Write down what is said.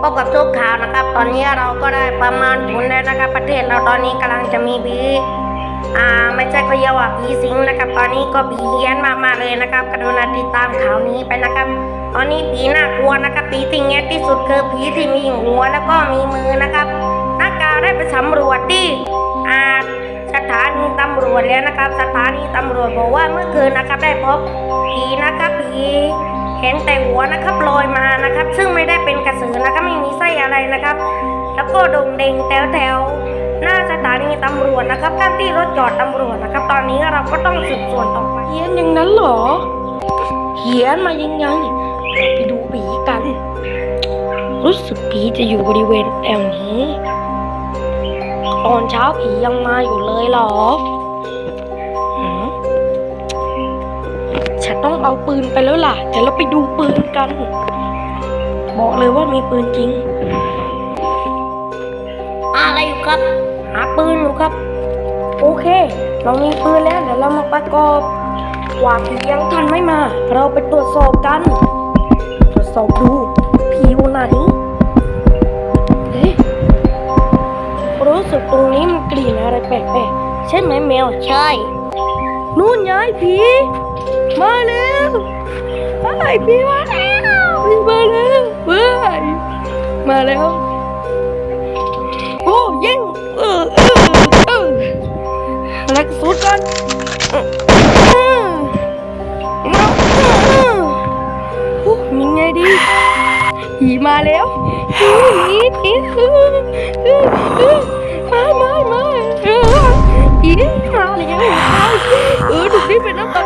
พบกับทุกข่าวนะครับ ตอนนี้เราก็ได้ประมาณผลแล้วนะครับ ประเทศเราตอนนี้กำลังจะมีผีอ่าไม่ใช่ก็เยาว่าผีสิงนะครับ ตอนนี้ก็ผีเฮี้ยนมากๆเลยนะครับกรุณาติดตามข่าวนี้ไปนะครับ ตอนนี้ผีน่ากลัวนะครับผีที่แง่ที่สุดคือผีที่มีหัวแล้วก็มีมือนะครับ นักข่าวได้ไปสำรวจที่อ่าสถานีตำรวจแล้วนะครับ สถานีตำรวจบอกว่าเมื่อคืนนะครับได้พบผีนะครับผีเห็นแต่หัวนะครับลอยมานะครับ ซึ่งไม่ได้เป็น เด่งแถวแถวหน้าสถานีตำรวจนะครับข้างที่รถจอดตำรวจนะครับ ตอนนี้เราก็ต้องสืบสวนต่อไปเฮียนอย่างนั้นเหรอเฮียนมายังไงไปดูผีกัน รู้สึกผีจะอยู่บริเวณแถวนี้ตอนเช้าผียังมาอยู่เลยเหรอฉันต้องเอาปืนไปแล้วล่ะเดี๋ยวเราไปดูปืนกัน บอกเลยว่ามีปืนจริง ครับ หาปืนอยู่ครับ โอเค เรามีปืนแล้วเดี๋ยวเรามาประกอบว่าผียังทันไม่มา เราไปตรวจสอบกัน ตรวจสอบดูผีอยู่ไหนเอ๊ะรู้สึกตรงนี้มันกลิ่นอะไรแปลกๆใช่ไหมแมวใช่ นู่นไงผี มาแล้วไอ้ผีมาแล้วผีมาแล้วเฮ้ยมาแล้ว ก็สุดกันเออเออเออเออโอ้มีไงดีหีมาแล้วหีหีมามามาหีมาแล้วเออถูกนี่เป็นน้ำตา